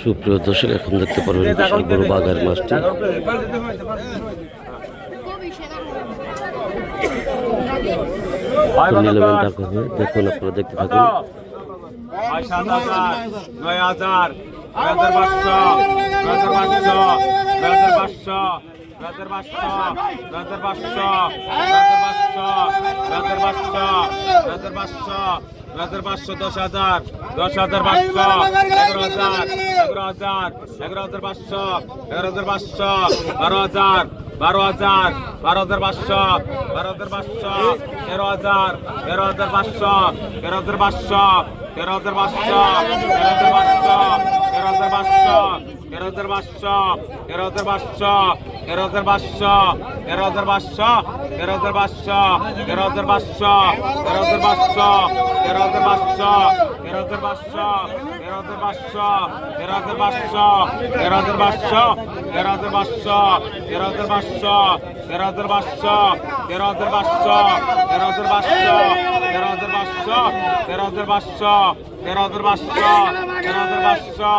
সুপ্রিয় দর্শক এখন দেখতে পারবেন বিশাল বড় বাঘের মাছটি দেখুন আপনারা দেখতে থাকুন। নয় হাজার নয় হাজার পাঁচশো নয় হাজার পাঁচশো নয় হাজার পাঁচশো। নয় হাজার পাঁচশো নয় হাজার পাঁচশো নয় হাজার পাঁচশো নয় হাজার পাঁচশো নয় হাজার পাঁচশো নয় হাজার পাঁচশো দশ হাজার দশ হাজার পাঁচশো এগারো হাজার এগারো হাজার এগারো হাজার পাঁচশো এগারো হাজার পাঁচশো বারো হাজার বারো হাজার বারো হাজার পাঁচশো বারো হাজার পাঁচশো তেরো হাজার তেরো হাজার পাঁচশো তেরো হাজার পাঁচশো তেরো হাজার পাঁচশো তেরো হাজার পাঁচশো তেরো হাজার পাঁচশো তেরো হাজার পাঁচশো তেরো হাজার পাঁচশো তেরো হাজার পাঁচশো তেরো হাজার পাঁচশো তেরো হাজার পাঁচশো তেরো হাজার পাঁচশো তেরো হাজার পাঁচশো তেরো হাজার পাঁচশো তেরো হাজার পাঁচশো তেরো হাজার পাঁচশো তেরো হাজার পাঁচশো তেরো হাজার পাঁচশো তেরো হাজার পাঁচশো তেরো হাজার পাঁচশো তেরো হাজার পাঁচশো তেরো হাজার পাঁচশো তেরো হাজার পাঁচশো তেরো হাজার পাঁচশো তেরো হাজার পাঁচশো তেরো হাজার পাঁচশো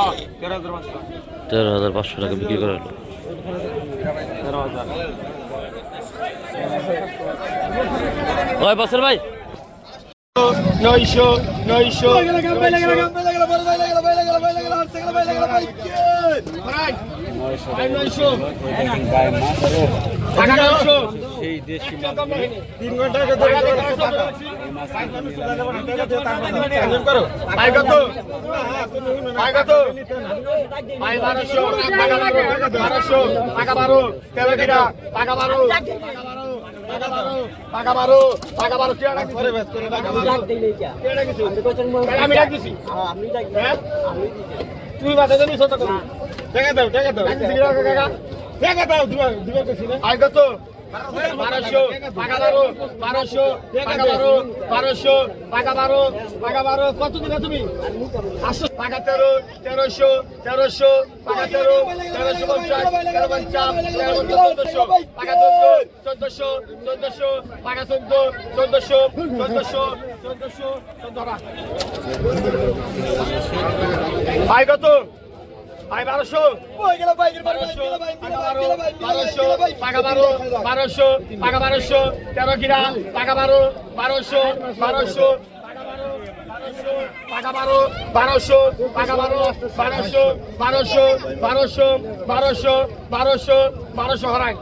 তেরো হাজার পাঁচশো তেরো হাজার পাঁচশো টাকা বিক্রি করা হলো তেরো হাজার ওই বছর ভাই। নয়শো নয়শো তিন সেই দেশি তিন ঘণ্টা টাকা বারো তেরো টাকা টাকা বারো টাকা বারো টাকা বারো কে ডাকছি করে। ব্যস্ত করে। টাকা বারো কে ডাকছি আমি ডাকছি আমি ডাকছি তুই বাসা দেবি সত্য করবি দেখা দাও দেখা দাও দেখা দাও দিবা দিবা কইছি না বারোশো বারো বারোশো টাকা বারো বারোশো টাকা বারো টাকা বারো কত দিবে তুমি আটশো তেরো তেরোশো তেরোশো তেরো তেরোশো পঞ্চাশ পঞ্চাশ তেরো চোদ্দশো টাকা চোদ্দ চোদ্দশো চোদ্দশো চোদ্দ চোদ্দশো চোদ্দশো চোদ্দশো চোদ্দ ভাই কত ভাই বারোশো। বারোশো পাকা বারো বারোশো পাকা বারোশো তেরো কিরা পাকা বারো বারোশো বারোশো বারো বারোশো বারো বারোশো বারোশো বারোশো বারোশো বারোশো বারোশো হরাই।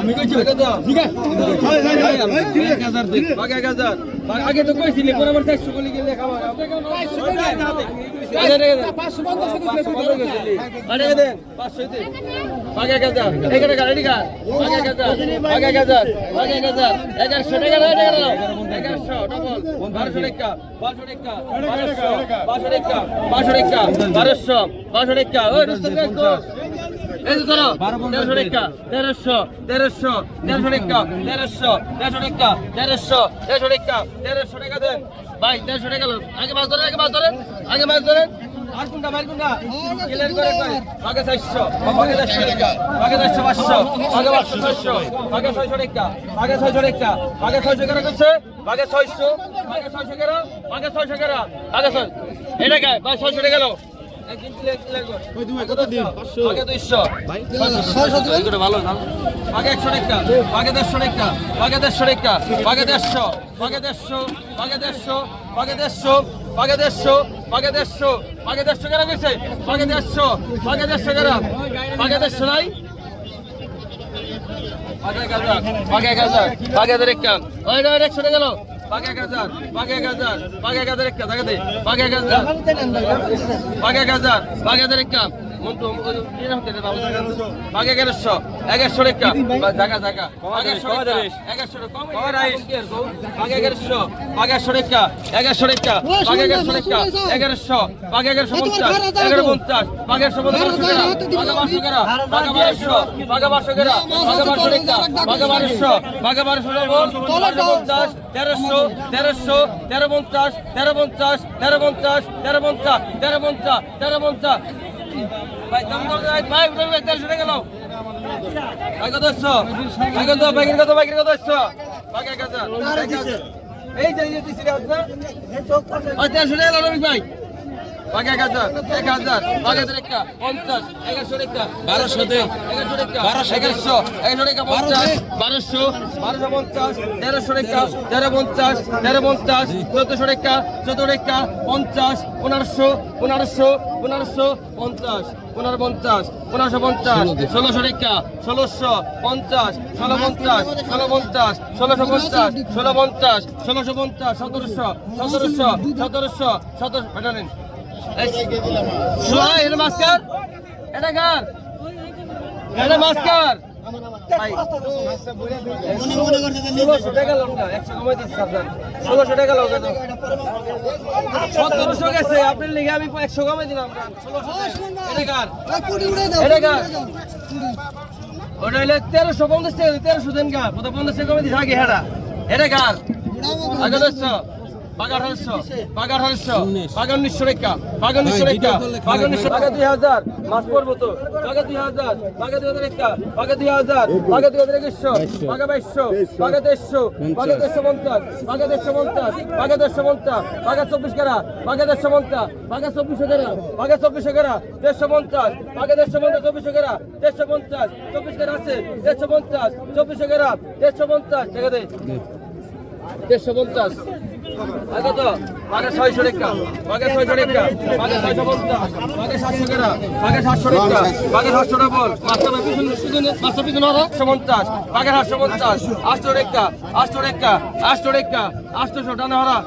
আমি কইছি ঠিক আছে এক হাজার এক হাজার। আগে তো কইছিলি বরাবর 400 গলি গেলে খাবার 500 500 দেন। 500 দেন আগে টাকা ওই এই তো ধরো তেরোশো টাকা তেরোশো তেরোশো তেরোশো টাকা তেরোশো তেরোশো টাকা তেরোশো তেরোশো টাকা তেরোশো টাকা দেন। ভাই তেরোশো টাকা আগে মাছ ধরেন, আগে মাছ ধরেন, আগে মাছ ধরেন। আর কোনটা, ভাই, কোনটা? ক্লিয়ার করে করে আগে চারশো আগে চারশো টাকা আগে চারশো পাঁচশো, আগে পাঁচশো ছয়শো, আগে ছয়শো টাকা আগে ছয়শো টাকা আগে ছয়শো কেন করছে? আগে ছয়শো আগে ছয়শো কেন আগে ছয়শো কেন আগে ছয় এটা কে ভাই, ছয়শো টাকা গেল আগে একশো টাকা আগে দেড়শো আগে দেড়শো আগে দেড়শো আগে দেড়শো আগে দেড়শো আগে দেড়শো আগে দেড়শো আগে দেড়শো আগে দেড়শো কেন গেছে আগে দেড়শো আগে দেড়শো কেন? আগে দেড়শো নাই? আগে এক হাজার আগে এক হাজার আগে হাজার একটা। ওই না একশো গেল। বাগে এক হাজার বাগে এক হাজার বাগে এক হাজার একটা, দেখা দে। বাগে এক হাজার বাগে এক হাজার বাগে হাজার একটা। মন্টু বাঘে এগারোশো এগারোশো রেখা। জায়গা জায়গা এগারোশো বাঘেশো রেখা এগারোশো রেখা। বাঘে এগারোশো রেখা এগারোশো বাঘে এগারোশো পঞ্চাশ এগারো পঞ্চাশ বাঘেশো পঞ্চাশ বাঘা বারোশো গেরা বাঘা বারোশো বাঘা বারোশো গেরা বাঘা বারোশো রেখা বাঘা বারোশো বাঘা বারোশো পঞ্চাশ তেরোশো তেরোশো তেরো পঞ্চাশ তেরো পঞ্চাশ তেরো পঞ্চাশ তেরো পঞ্চাশ তেরো পঞ্চাশ তেরো পঞ্চাশ তেরো পঞ্চাশ। ভাই দাম দর ভাই উঠে ভাই তেরোশো টাকা নাও ভাই কত আসছো ভাই কত বাইকের কত বাইকের কত আসছো এক হাজার। এই যে তেরোশো টাকা ভাই। ভাই এক হাজার এক হাজার ভাই হাজার একটা পঞ্চাশ এগারোশো টাকা বারোশো এগারোশো টাকা বারোশো এগারোশো এগারোশো টাকা পঞ্চাশ বারোশো বারোশো পঞ্চাশ তেরোশো টাকা তেরো পঞ্চাশ তেরো পঞ্চাশ চোদ্দশো টাকা চোদ্দ টাকা পঞ্চাশ পনেরোশো পনেরোশো পনেরোশো পঞ্চাশ পনেরো পঞ্চাশ পনেরোশো পঞ্চাশ ষোলোশো টাকা ষোলোশো পঞ্চাশ ষোলো পঞ্চাশ ষোলো পঞ্চাশ ষোলোশো পঞ্চাশ ষোলো পঞ্চাশ ষোলোশো পঞ্চাশ সতেরোশো সতেরোশো সতেরোশো সতেরো এটা মাস্কার? এটা কার? এটা মাস্কার? কমাই দিচ্ছি কমাই তেরোশো পঞ্চাশ টাকা, তেরোশো দেন গা পঞ্চাশ টাকা কমে দিস আগে হেরা এটা কার? আগে দশশো বাগা আঠারোশো বাগা আঠারোশো বাগা উনিশশো টাকা বাগা উনিশশো টাকা বাগা উনিশশো বাগা দুই হাজার মাস পড়ব তো। বাগা দুই হাজার বাগা দুই হাজার একটা বাগা দুই হাজার বাগা দুই হাজার একুশশো বাগা বাইশশো বাগা দেড়শো বাগা দেড়শো পঞ্চাশ বাগা দেড়শো পঞ্চাশ বাগা দেড়শো পঞ্চাশ বাগা চব্বিশ কারা বাগা দেড়শো পঞ্চাশ বাগা চব্বিশশো কারা বাগা চব্বিশশো কারা দেড়শো পঞ্চাশ বাগা দেড়শো পঞ্চাশ চব্বিশশো কারা দেড়শো পঞ্চাশ চব্বিশ কারা আছে দেড়শো পঞ্চাশ চব্বিশশো কারা দেড়শো পঞ্চাশ দেখা দে। দেড়শো পঞ্চাশ। আগে তো ছয়শো টাকা আগে ছয়শো টাকা আগে ছয়শো পঞ্চাশ আগে সাতশো টাকা আগে সাতশো টাকা আগে সাতশো টাকা বল মাস্টার পিছনে মাস্টার পিছনে আটশো পঞ্চাশ আগে সাতশো পঞ্চাশ আটশো টাকা আটশো টাকা আটশো টাকা আটশোশো টানা হারা